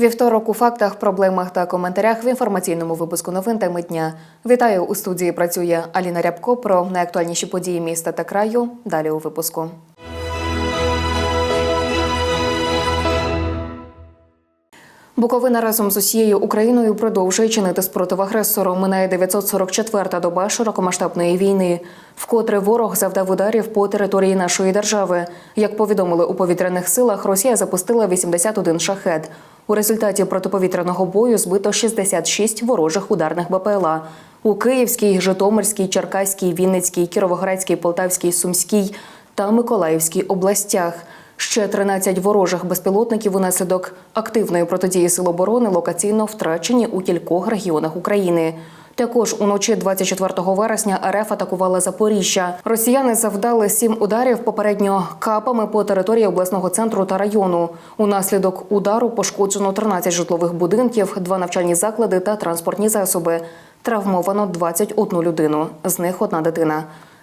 Вівторок у фактах, проблемах та коментарях в інформаційному випуску новин теми дня. Вітаю у студії. Працює Аліна Рябко про найактуальніші події міста та краю. Далі у випуску. Буковина разом з усією Україною продовжує чинити спротив агресору. Минає 944-та доба широкомасштабної війни, вкотре ворог завдав ударів по території нашої держави. Як повідомили у повітряних силах, Росія запустила 81 шахет. У результаті протиповітряного бою збито 66 ворожих ударних БПЛА. У Київській, Житомирській, Черкаській, Вінницькій, Кіровоградській, Полтавській, Сумській та Миколаївській областях. Ще 13 ворожих безпілотників унаслідок активної протидії сил оборони локаційно втрачені у кількох регіонах України. Також уночі 24 вересня РФ атакувала Запоріжжя. Росіяни завдали сім ударів попередньо капами по території обласного центру та району. Унаслідок удару пошкоджено 13 житлових будинків, два навчальні заклади та транспортні засоби. Травмовано 21 людину, з них одна дитина.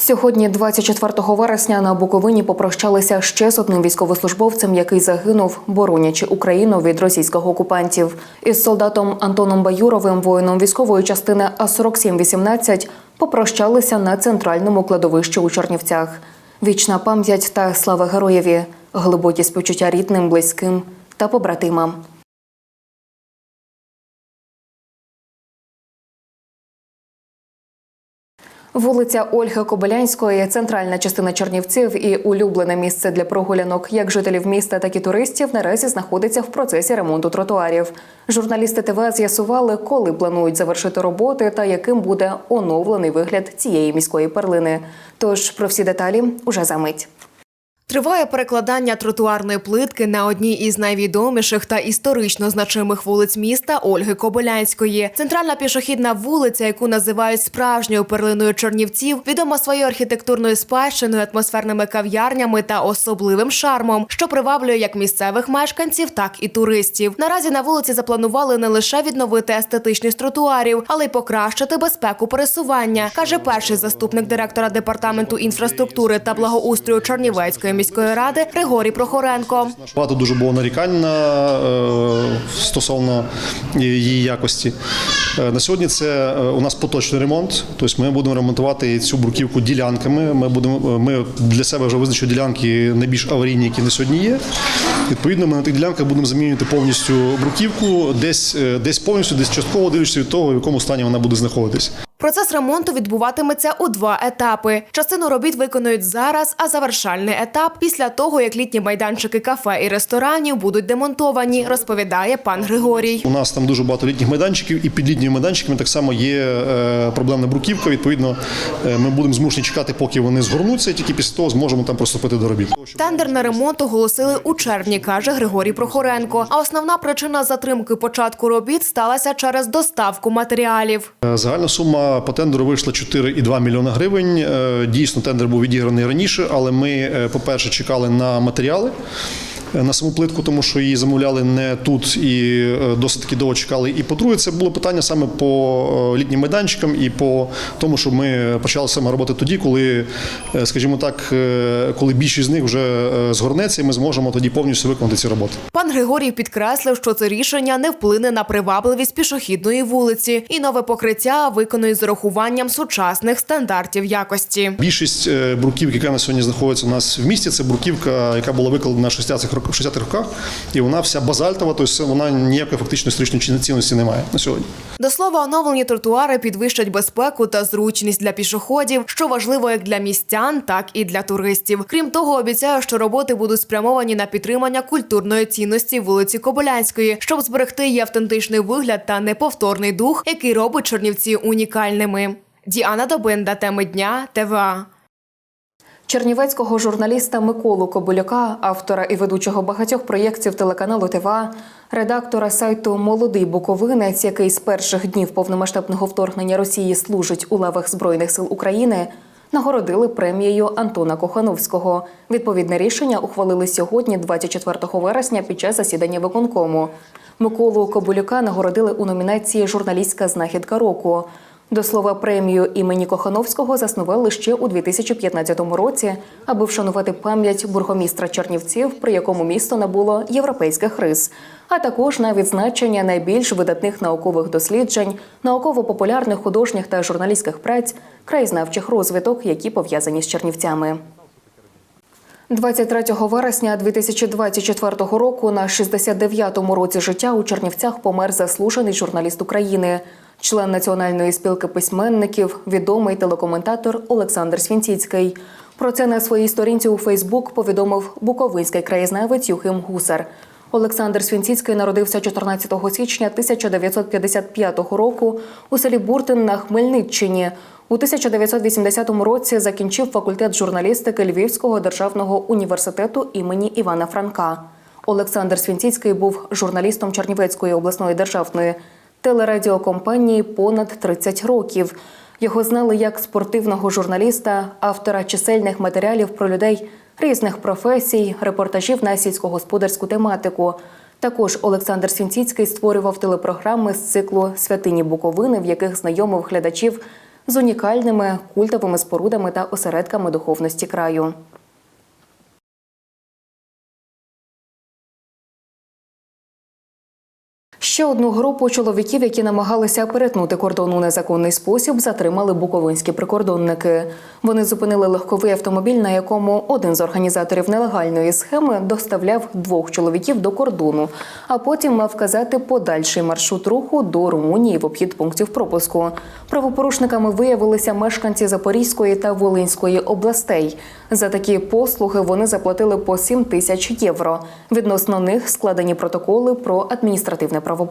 Сьогодні, 24 вересня, на Буковині попрощалися ще з одним військовослужбовцем, який загинув, боронячи Україну від російських окупантів. Із солдатом Антоном Баюровим, воїном військової частини А 4718 попрощалися на центральному кладовищі у Чернівцях. Вічна пам'ять та слава героєві, глибокі співчуття рідним, близьким та побратимам. Вулиця Ольги Кобилянської, центральна частина Чернівців і улюблене місце для прогулянок як жителів міста, так і туристів наразі знаходиться в процесі ремонту тротуарів. Журналісти ТВ з'ясували, коли планують завершити роботи та яким буде оновлений вигляд цієї міської перлини. Тож про всі деталі уже за мить. Триває перекладання тротуарної плитки на одній із найвідоміших та історично значимих вулиць міста Ольги Кобилянської. Центральна пішохідна вулиця, яку називають справжньою перлиною Чернівців, відома своєю архітектурною спадщиною, атмосферними кав'ярнями та особливим шармом, що приваблює як місцевих мешканців, так і туристів. Наразі на вулиці запланували не лише відновити естетичність тротуарів, але й покращити безпеку пересування, каже перший заступник директора департаменту інфраструктури та благоустрою Чернівецької міської ради Григорій Прохоренко. Багато дуже було нарікань на е, стосовно її якості. Е, На сьогодні це е, у нас поточний ремонт. Тобто ми будемо ремонтувати цю бруківку ділянками. Ми будемо ми для себе вже визначили ділянки найбільш аварійні, які на сьогодні є. Відповідно, ми на тих ділянках будемо замінювати повністю бруківку, десь десь повністю, десь частково дивлячись від того, в якому стані вона буде знаходитись. Процес ремонту відбуватиметься у два етапи. Частину робіт виконують зараз, а завершальний етап після того, як літні майданчики кафе і ресторанів будуть демонтовані, розповідає пан Григорій. У нас там дуже багато літніх майданчиків, і під літніми майданчиками так само є е, проблемна бруківка. Відповідно, е, ми будемо змушені чекати, поки вони згорнуться, і тільки після того зможемо там приступити до робіт. Тендер на ремонт оголосили у червні, каже Григорій Прохоренко. А основна причина затримки початку робіт сталася через доставку матеріалів. Е, Загальна сума по тендеру вийшла 4,2 мільйона гривень. Е, Дійсно, тендер був відіграний раніше, але ми, е, по-перше, чекали на матеріали. Е, На саму плитку, тому що її замовляли не тут і е, досить таки довго чекали. І по-друге, це було питання саме по е, літнім майданчикам і по тому, що ми почали саме роботи тоді, коли, скажімо так, коли більшість з них вже згорнеться, і ми зможемо тоді повністю виконати ці роботи. Пан Григорій підкреслив, що це рішення не вплине на привабливість пішохідної вулиці, і нове покриття виконують з урахуванням сучасних стандартів якості. Більшість бруківки, яка на сьогодні знаходиться у нас в місті, це бруківка, яка була викладена в 60-х рок- в 60-х роках, і вона вся базальтова, тобто вона ніякої фактично історичної цінності не має на сьогодні. До слова, оновлені тротуари підвищать безпеку та зручність для пішоходів, що важливо як для містян, так і для туристів. Крім того, обіцяю, що роботи будуть спрямовані на підтримання культурної цінності вулиці Кобилянської, щоб зберегти її автентичний вигляд та неповторний дух, який робить Чернівці унікальними. Діана Добинда, теми дня, ТВА. Чернівецького журналіста Миколу Кобиляка, автора і ведучого багатьох проєктів телеканалу ТВА, редактора сайту Молодий Буковинець, який з перших днів повномасштабного вторгнення Росії служить у лавах Збройних сил України, нагородили премією Антона Кохановського. Відповідне рішення ухвалили сьогодні, 24 вересня, під час засідання виконкому. Миколу Кобулюка нагородили у номінації Журналістська знахідка року. До слова, премію імені Кохановського заснували ще у 2015 році, аби вшанувати пам'ять бургомістра Чернівців, при якому місто набуло європейських рис, а також на відзначення найбільш видатних наукових досліджень, науково-популярних художніх та журналістських праць, краєзнавчих розвиток, які пов'язані з Чернівцями. 23 вересня 2024 року на 69-му році життя у Чернівцях помер заслужений журналіст України, член Національної спілки письменників, відомий телекоментатор Олександр Свінціцький. Про це на своїй сторінці у Фейсбук повідомив буковинський краєзнавець Юхим Гусар. Олександр Свінціцький народився 14 січня 1955 року у селі Буртин на Хмельниччині. У 1980 році закінчив факультет журналістики Львівського державного університету імені Івана Франка. Олександр Свінціцький був журналістом Чернівецької обласної державної телерадіокомпанії понад 30 років. Його знали як спортивного журналіста, автора чисельних матеріалів про людей різних професій, репортажів на сільськогосподарську тематику. Також Олександр Свінціцький створював телепрограми з циклу Святині Буковини, в яких знайомив глядачів з унікальними культовими спорудами та осередками духовності краю. Ще одну групу чоловіків, які намагалися перетнути кордон у незаконний спосіб, затримали буковинські прикордонники. Вони зупинили легковий автомобіль, на якому один з організаторів нелегальної схеми доставляв двох чоловіків до кордону, а потім мав вказати подальший маршрут руху до Румунії в обхід пунктів пропуску. Правопорушниками виявилися мешканці Запорізької та Волинської областей. За такі послуги вони заплатили по 7 тисяч євро. Відносно них складені протоколи про адміністративне правопорушення.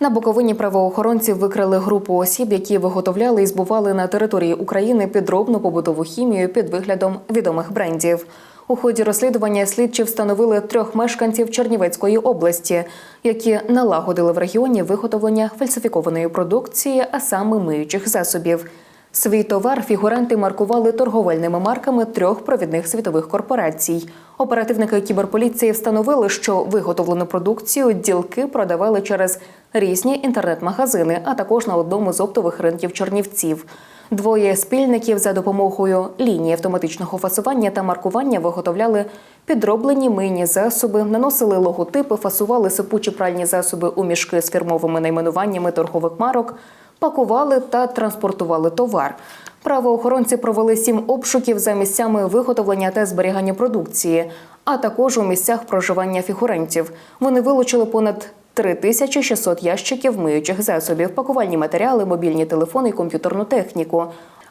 На Буковині правоохоронці викрили групу осіб, які виготовляли і збували на території України підробну побутову хімію під виглядом відомих брендів. У ході розслідування слідчі встановили трьох мешканців Чернівецької області, які налагодили в регіоні виготовлення фальсифікованої продукції, а саме миючих засобів. Свій товар фігуранти маркували торговельними марками трьох провідних світових корпорацій. Оперативники кіберполіції встановили, що виготовлену продукцію ділки продавали через різні інтернет-магазини, а також на одному з оптових ринків Чернівців. Двоє спільників за допомогою лінії автоматичного фасування та маркування виготовляли підроблені мийні засоби, наносили логотипи, фасували сипучі пральні засоби у мішки з фірмовими найменуваннями торгових марок, пакували та транспортували товар. Правоохоронці провели сім обшуків за місцями виготовлення та зберігання продукції, а також у місцях проживання фігурантів. Вони вилучили понад 3600 ящиків миючих засобів, пакувальні матеріали, мобільні телефони і комп'ютерну техніку,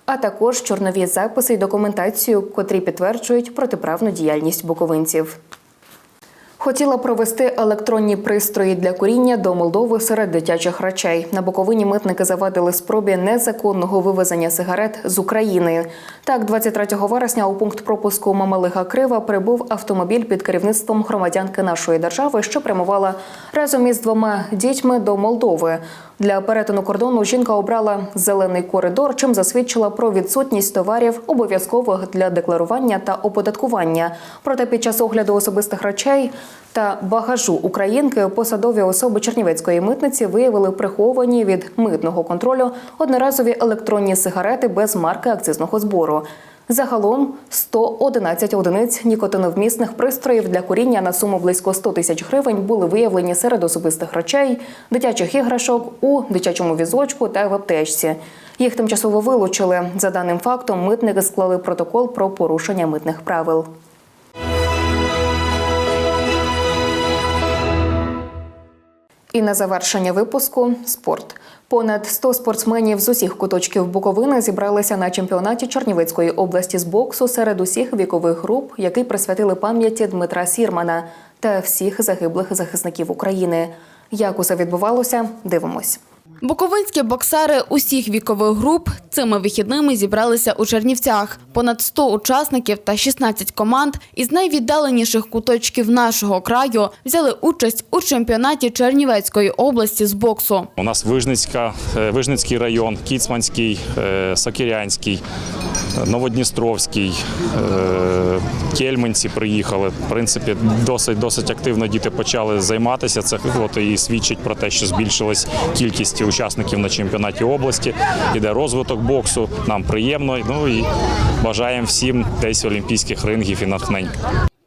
а також чорнові записи й документацію, котрі підтверджують протиправну діяльність буковинців. Хотіла провести електронні пристрої для куріння до Молдови серед дитячих речей. На Буковині митники завадили спробі незаконного вивезення сигарет з України. Так, 23 вересня у пункт пропуску Мамалига Крива прибув автомобіль під керівництвом громадянки нашої держави, що прямувала разом із двома дітьми до Молдови. Для перетину кордону жінка обрала зелений коридор, чим засвідчила про відсутність товарів обов'язкових для декларування та оподаткування. Проте під час огляду особистих речей та багажу українки посадові особи Чернівецької митниці виявили приховані від митного контролю одноразові електронні сигарети без марки акцизного збору. Загалом 111 одиниць нікотиновмісних пристроїв для куріння на суму близько 100 тисяч гривень були виявлені серед особистих речей, дитячих іграшок у дитячому візочку та в аптечці. Їх тимчасово вилучили. За даним фактом, митники склали протокол про порушення митних правил. І на завершення випуску спорт. Понад 100 спортсменів з усіх куточків Буковини зібралися на чемпіонаті Чернівецької області з боксу серед усіх вікових груп, які присвятили пам'яті Дмитра Сірмана та всіх загиблих захисників України. Як усе відбувалося, дивимось. Буковинські боксери усіх вікових груп цими вихідними зібралися у Чернівцях. Понад 100 учасників та 16 команд із найвіддаленіших куточків нашого краю взяли участь у чемпіонаті Чернівецької області з боксу. У нас Вижницька, е, Вижницький район, Кіцманський, е, Новодністровський, е, Кельменці приїхали. В принципі, досить досить активно діти почали займатися. Це і свідчить про те, що збільшилась кількість учасників на чемпіонаті області. Іде розвиток боксу. Нам приємно. Ну і бажаємо всім десь олімпійських рингів і натхнень.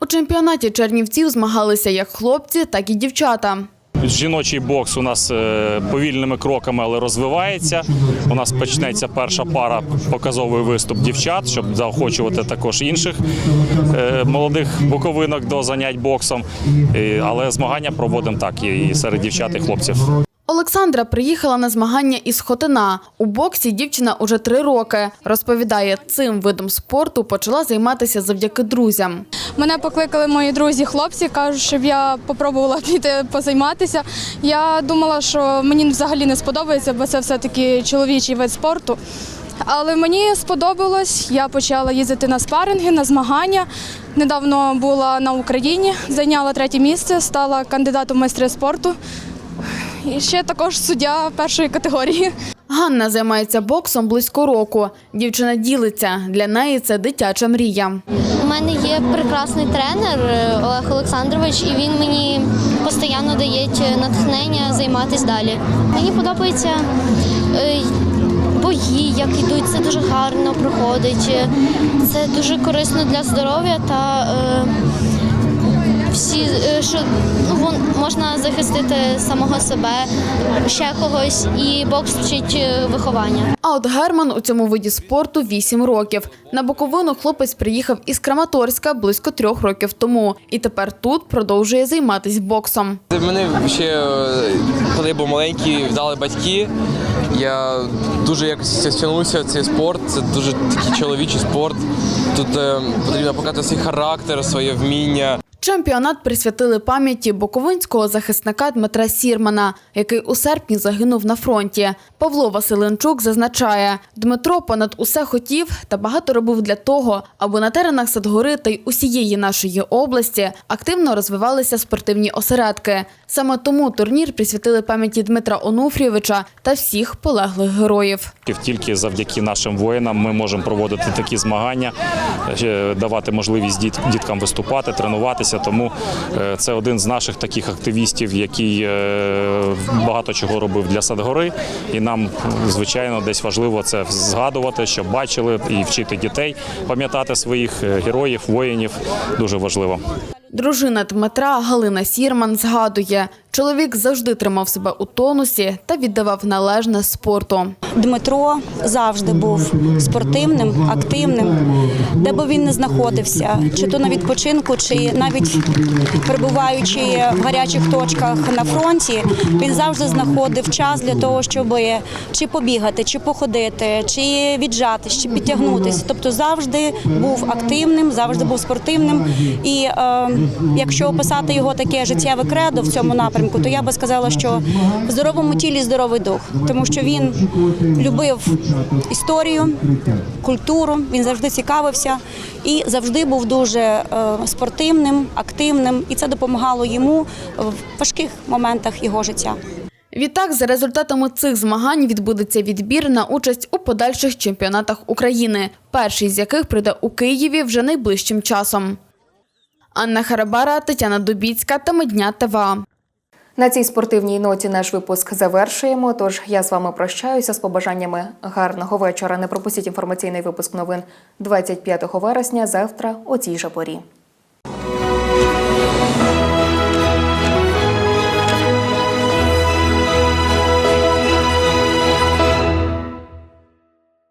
У чемпіонаті Чернівців змагалися як хлопці, так і дівчата. Жіночий бокс у нас е, повільними кроками, але розвивається. У нас почнеться перша пара показовий виступ дівчат, щоб заохочувати також інших е, молодих буковинок до занять боксом. Е, Але змагання проводимо так і серед дівчат і хлопців. Олександра приїхала на змагання із Хотина. У боксі дівчина уже три роки. Розповідає, цим видом спорту почала займатися завдяки друзям. Мене покликали мої друзі, хлопці, кажуть, щоб я спробувала піти позайматися. Я думала, що мені взагалі не сподобається, бо це все-таки чоловічий вид спорту. Але мені сподобалось, я почала їздити на спаринги, на змагання. Недавно була на Україні, зайняла третє місце, стала кандидатом в майстри спорту. І ще також суддя першої категорії. Ганна займається боксом близько року. Дівчина ділиться. Для неї це дитяча мрія. У мене є прекрасний тренер е, Олег Олександрович, і він мені постійно дає натхнення займатися далі. Мені подобається е, бої, як йдуть, це дуже гарно проходить. Е, Це дуже корисно для здоров'я та е, всі, е, що ну, вон- можна захистити самого себе, ще когось, і бокс вчить е, виховання. А от Герман у цьому виді спорту 8 років. На Буковину хлопець приїхав із Краматорська близько трьох років тому. І тепер тут продовжує займатися боксом. Мене ще, е, коли я був маленький, вдали батьки. Я дуже якось стягнувся цей спорт. Це дуже такий чоловічий спорт. Тут е, потрібно показати свій характер, своє вміння. Чемпіонат присвятили пам'яті буковинського захисника Дмитра Сірмана, який у серпні загинув на фронті. Павло Василенчук зазначає, Дмитро понад усе хотів та багато робив для того, аби на теренах Садгори та й усієї нашої області активно розвивалися спортивні осередки. Саме тому турнір присвятили пам'яті Дмитра Онуфрійовича та всіх полеглих героїв. Тільки завдяки нашим воїнам ми можемо проводити такі змагання, е, давати можливість діткам виступати, тренуватися. Тому е, це один з наших таких активістів, який е, багато чого робив для Садгори. І нам, звичайно, десь важливо це згадувати, щоб бачили і вчити дітей пам'ятати своїх е, героїв, воїнів. Дуже важливо. Дружина Дмитра Галина Сірман згадує, чоловік завжди тримав себе у тонусі та віддавав належне спорту. Дмитро завжди був спортивним, активним, де би він не знаходився, чи то на відпочинку, чи навіть перебуваючи в гарячих точках на фронті, він завжди знаходив час для того, щоб чи побігати, чи походити, чи віджатись, чи підтягнутися. Тобто завжди був активним, завжди був спортивним. І е, якщо описати його таке життєве кредо в цьому напрямку, то я би сказала, що в здоровому тілі здоровий дух, тому що він любив історію, культуру, він завжди цікавився і завжди був дуже е, спортивним, активним, і це допомагало йому в важких моментах його життя. Відтак, за результатами цих змагань відбудеться відбір на участь у подальших чемпіонатах України, перший з яких прийде у Києві вже найближчим часом. Анна Харабара, Тетяна Дубіцька та Медня. На цій спортивній ноті наш випуск завершуємо. Тож я з вами прощаюся з побажаннями гарного вечора. Не пропустіть інформаційний випуск новин 25 вересня завтра о цій же порі.